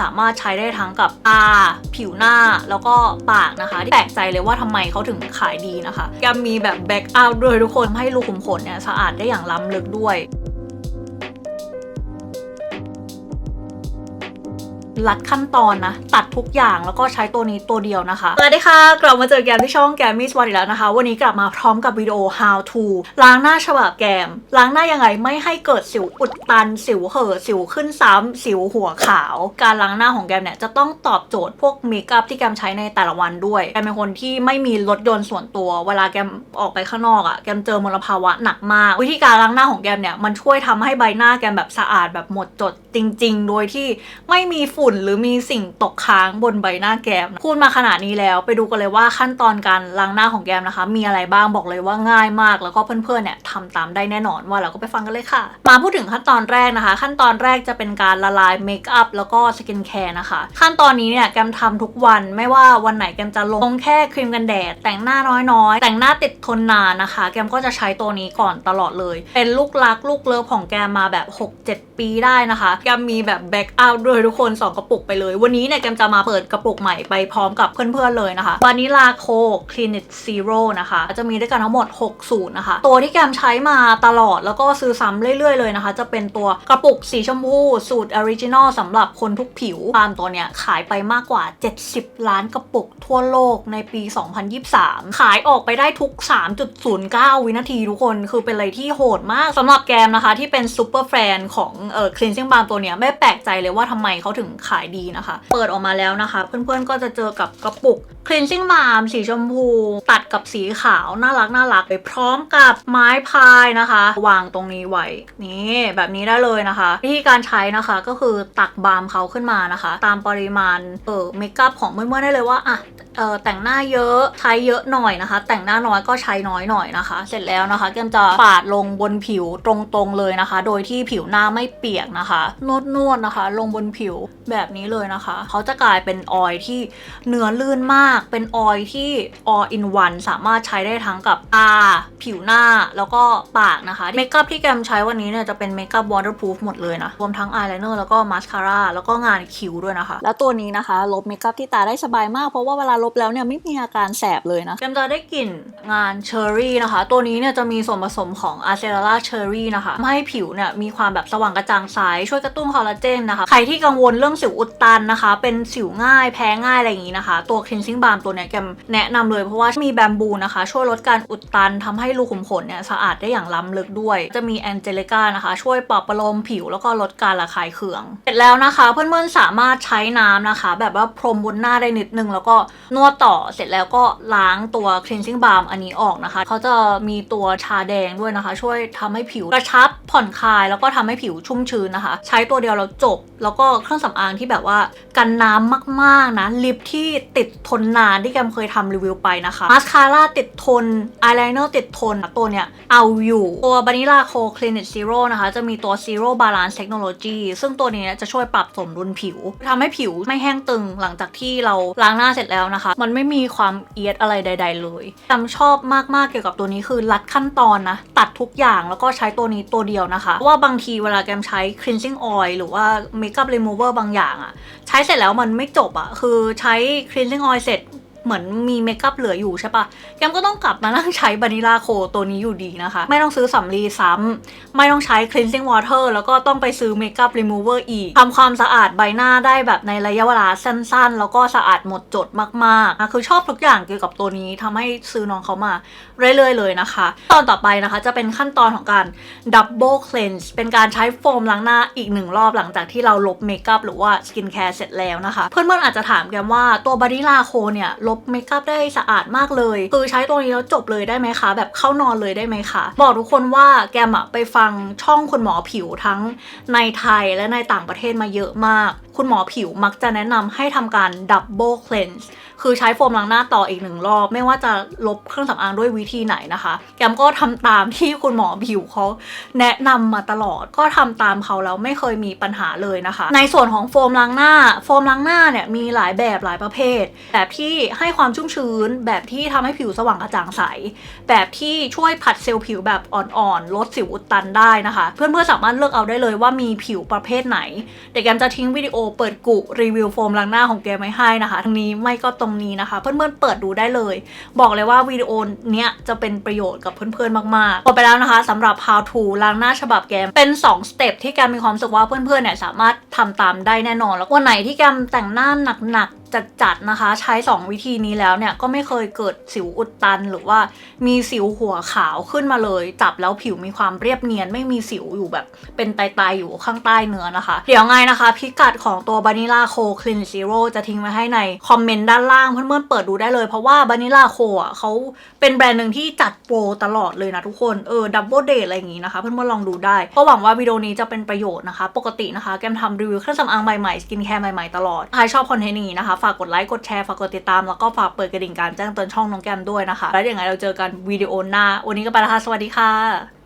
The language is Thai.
สามารถใช้ได้ทั้งกับตา ผิวหน้าแล้วก็ปากนะคะ ที่แปลกใจเลยว่าทำไมเขาถึงขายดีนะคะยังมีแบบแบ็กอัพด้วยทุกคนให้รูขุมขนเนี่ยสะอาดได้อย่างล้ำลึกด้วย ลัดขั้นตอนนะ ตัดทุกอย่างแล้วก็ใช้ตัวนี้ตัวเดียวนะคะสวัสดีค่ะ กลับมาเจอแกมที่ช่องแกมมี่สวัสดีแล้วนะคะ วันนี้กลับมาพร้อมกับวิดีโอ how to ล้างหน้าฉบับแกม ล้างหน้ายังไงไม่ให้เกิดสิวอุดตัน สิวเห่อสิวขึ้นซ้ำสิวหัวขาว การล้างหน้าของแกมเนี่ยจะต้องตอบโจทย์พวกเมคอัพที่แกมใช้ในแต่ละวันด้วยแกมเป็นคนที่ไม่มีรถยนต์ส่วนตัว เวลาแกมออกไปข้างนอกอะ่ะแกมเจอมลภาวะหนักมาก วิธีการล้างหน้าของแกมเนี่ยมันช่วยทำให้ใบหน้าแกมแบบสะอาดแบบหมดจดจริง ๆ โดยที่ไม่มีฝุ่นหรือมีสิ่งตกค้างบนใบหน้าแกมพูดมาขนาดนี้แล้ว ไปดูกันเลยว่าขั้นตอนการล้างหน้าของแกมนะคะ มีอะไรบ้างบอกเลยว่าง่ายมาก แล้วก็เพื่อนๆเนี่ยทำตามได้แน่นอนว่าเราก็ไปฟังกันเลยค่ะ มาพูดถึงขั้นตอนแรกนะคะ ขั้นตอนแรกจะเป็นการละลายเมคอัพแล้วก็สกินแคร์นะคะขั้นตอนนี้เนี่ยแกมทำทุกวันไม่ว่าวันไหนแกมจะลงแค่ครีมกันแดด แต่งหน้าน้อยๆ แต่งหน้าติดทนนานนะคะ แกมก็จะใช้ตัวนี้ก่อนตลอดเลย เป็นลูกรักลูกเลิฟของแกมมาแบบ 6-7 ปีได้นะคะแกมมีแบบแบ็กอัพด้วยทุกคน2 กระปุกไปเลย วันนี้เนี่ยแกมจะมาเปิดกระปุกใหม่ไปพร้อมกับเพื่อนๆเลยนะคะวานิลาโคคลินิกซีโร่นะคะ จะมีด้วยกันทั้งหมด 6 สูตรนะคะ ตัวที่แกมใช้มาตลอดแล้วก็ซื้อซ้ำเรื่อย ๆ เลยนะคะ จะเป็นตัวกระปุกสีชมพู สูตรออริจินอลสำหรับคนทุกผิวตามตัวเนี้ยขายไปมากกว่า 70 ล้านกระปุกทั่วโลกในปี 2023 ขายออกไปได้ทุก 3.09 วินาทีทุกคนคือเป็นอะไรที่โหดมากสำหรับแกมนะคะที่เป็นซูเปอร์แฟนของเอ่อ cleansing balm ตัวเนี้ยไม่แปลกใจเลยว่าทำไมเขาถึงขายดีนะคะ เปิดออกมาแล้วนะคะ เพื่อนๆก็จะเจอกับกระปุก cleansing balm สีชมพู ตัดกับสีขาวน่ารักน่ารักไปพร้อมกับไม้พายนะคะ วางตรงนี้ไว้นี่แบบนี้ได้เลยนะคะวิธีการใช้นะคะก็คือตักบาล์มเขาขึ้นมานะคะ ตามปริมาณเออเมคอัพของเพื่อนๆได้เลยว่าอะเออแต่งหน้าเยอะใช้เยอะหน่อยนะคะ แต่งหน้าน้อยก็ใช้น้อยหน่อยนะคะ เสร็จแล้วนะคะแกมจะปาดลงบนผิวตรงๆเลยนะคะ โดยที่ผิวหน้าไม่เปียกนะคะนวดนวดๆนะคะ ลงบนผิวแบบนี้เลยนะคะ เขาจะกลายเป็นออยที่เนื้อลื่นมาก เป็นออยที่ all in one สามารถใช้ได้ทั้งกับตาผิวหน้าแล้วก็ปากนะคะเมคอัพที่แกมใช้วันนี้เนี่ยจะเป็นเมคอัพ waterproof หมดเลยนะรวมทั้งอายไลเนอร์แล้วก็มาสคาร่าแล้วก็งานคิ้วด้วยนะคะ แล้วตัวนี้นะคะลบเมคอัพที่ตาได้สบายมากเพราะว่าเวลาลบแล้วเนี่ยไม่มีอาการแสบเลยนะแกมจะได้กลิ่นงานเชอร์รี่นะคะ ตัวนี้เนี่ยจะมีส่วนผสมของอะเซราเชอร์รี่นะคะทำให้ผิวเนี่ยมีความแบบสว่างกระจ่างใสช่วยกระตุ้นคอลลาเจนนะคะ ใครที่กังวลเรื่องสิวอุดตันนะคะ เป็นสิวง่ายแพ้ง่ายอะไรอย่างนี้นะคะ ตัว cleansing balm ตัวเนี้ยแกมแนะนำเลยเพราะว่ามีแบมบูนะคะ ช่วยลดการอุดตันทำให้รูขุมขนเนี่ยสะอาดได้อย่างล้ำลึกด้วย จะมีแอนเจลิก้านะคะ ช่วยปลอบประโลมผิวแล้วก็ลดการระคายเคือง เสร็จแล้วนะคะ เพื่อนๆสามารถใช้น้ำนะคะ แบบว่าพรมบนหน้าได้นิดนึงแล้วก็นวดต่อเสร็จแล้วก็ล้างตัว cleansing balm อันนี้ออกนะคะ เขาจะมีตัวชาแดงด้วยนะคะ ช่วยทำให้ผิวกระชับผ่อนคลายแล้วก็ทำให้ผิวชุ่มชื้นนะคะ ใช้ตัวเดียวแล้วจบ แล้วก็เครื่องสำอางที่แบบว่ากันน้ำมากๆนะลิปที่ติดทนนานที่แกมเคยทำรีวิวไปนะคะมาสคาร่าติดทนอายไลเนอร์ติดทนตัวเนี้ยเอาอยู่ตัวบานิลาโคคลินิกซีโร่นะคะ จะมีตัว Zero Balance Technology ซึ่งตัวนี้เนี่ยจะช่วยปรับสมดุลผิวทำให้ผิวไม่แห้งตึงหลังจากที่เราล้างหน้าเสร็จแล้วนะคะ มันไม่มีความเอียดอะไรใด ๆ เลยจำชอบมากๆเกี่ยวกับตัวนี้คือรัดขั้นตอนนะ ตัดทุกอย่างแล้วก็ใช้ตัวนี้ตัวเดียวนะคะเพราะว่าบางทีเวลาแกมใช้ cleansing oil หรือว่า makeup remover บางอย่างอะใช้เสร็จแล้วมันไม่จบอะคือใช้ cleansing oil เสร็จ เหมือนมีเมคอัพเหลืออยู่ใช่ปะแกมก็ต้องกลับมานั่งใช้บานิลาโคตัวนี้อยู่ดีนะคะ ไม่ต้องซื้อสำลีซ้ำ ไม่ต้องใช้ cleansing water แล้วก็ต้องไปซื้อเมคอัพ remover อีกทำความสะอาดใบหน้าได้แบบในระยะเวลาสั้นๆ แล้วก็สะอาดหมดจดมากๆนะคือชอบทุกอย่างเกี่ยวกับตัวนี้ทำให้ซื้อน้องเขามาเรื่อยๆเลยนะคะ ตอนต่อไปนะคะจะเป็นขั้นตอนของการ double cleanse เป็นการใช้โฟมล้างหน้าอีกหนึ่งรอบหลังจากที่เราลบเมคอัพหรือว่าสกินแคร์เสร็จแล้วนะคะ เพื่อนๆอาจจะถามแกมว่าตัวบานิลาโคเนี่ยลบเมคอัพได้สะอาดมากเลย คือใช้ตัวนี้แล้วจบเลยได้ไหมคะ แบบเข้านอนเลยได้ไหมคะ บอกทุกคนว่าแกมอะไปฟังช่องคุณหมอผิวทั้งในไทยและในต่างประเทศมาเยอะมาก คุณหมอผิวมักจะแนะนำให้ทำการดับเบิลคลีนส์ คือใช้โฟมล้างหน้าต่ออีกหนึ่งรอบ ไม่ว่าจะลบเครื่องสำอางด้วยวิธีไหนนะคะแกมก็ทำตามที่คุณหมอผิวเขาแนะนำมาตลอด ก็ทำตามเขาแล้วไม่เคยมีปัญหาเลยนะคะ ในส่วนของโฟมล้างหน้า โฟมล้างหน้าเนี่ยมีหลายแบบหลายประเภท แบบที่ให้ความชุ่มชื้น แบบที่ทำให้ผิวสว่างกระจ่างใส แบบที่ช่วยผัดเซลล์ผิวแบบอ่อนๆลดสิวอุดตันได้นะคะ เพื่อนๆสามารถเลือกเอาได้เลยว่ามีผิวประเภทไหนเดี๋ยวแกมจะทิ้งวิดีโอเปิดกุรีวิวโฟมล้างหน้าของแกมไว้ให้นะคะทั้งนี้ไม่ก็ตรงนี้นะคะ เพื่อนๆเปิดดูได้เลย บอกเลยว่าวิดีโอเนี้ยจะเป็นประโยชน์กับเพื่อนๆมากๆหมดไปแล้วนะคะสำหรับ how to ล้างหน้าฉบับแกมเป็น2สเต็ปที่แกมมีความรู้สึกว่าเพื่อนๆเนี่ยสามารถทำตามได้แน่นอน แล้ววันไหนที่แกมแต่งหน้าหนักๆ จัดๆนะคะ ใช้ 2 วิธีนี้แล้วเนี่ยก็ไม่เคยเกิดสิวอุดตัน หรือว่ามีสิวหัวขาวขึ้นมาเลย จับแล้วผิวมีความเรียบเนียน ไม่มีสิวอยู่แบบเป็นไตๆอยู่ข้างใต้เนื้อนะคะ เดี๋ยวไงนะคะ พิกัดของตัว Vanilla Co Clean Zero จะทิ้งไว้ให้ในคอมเมนต์ด้านล่างเพื่อนๆเปิดดูได้เลย เพราะว่า Vanilla Co อะเขาเป็นแบรนด์หนึ่งที่จัดโปรตลอดเลยนะทุกคนเออดับเบิลเดทอะไรอย่างงี้นะคะ เพื่อนๆลองดูได้ก็หวังว่าวิดีโอนี้จะเป็นประโยชน์นะคะ ปกตินะคะแกมทำรีวิวเครื่องสำอางใหม่ๆสกินแคร์ใหม่ๆตลอดใครชอบคอนเทนต์นี้นะคะฝากกดไลค์กดแชร์ฝากกดติดตามแล้วก็ฝากเปิดกระดิ่งการแจ้งเตือนช่องน้องแก้มด้วยนะคะ แล้วอย่างไรเราเจอกันวิดีโอหน้า วันนี้ก็ไปแล้วค่ะ สวัสดีค่ะ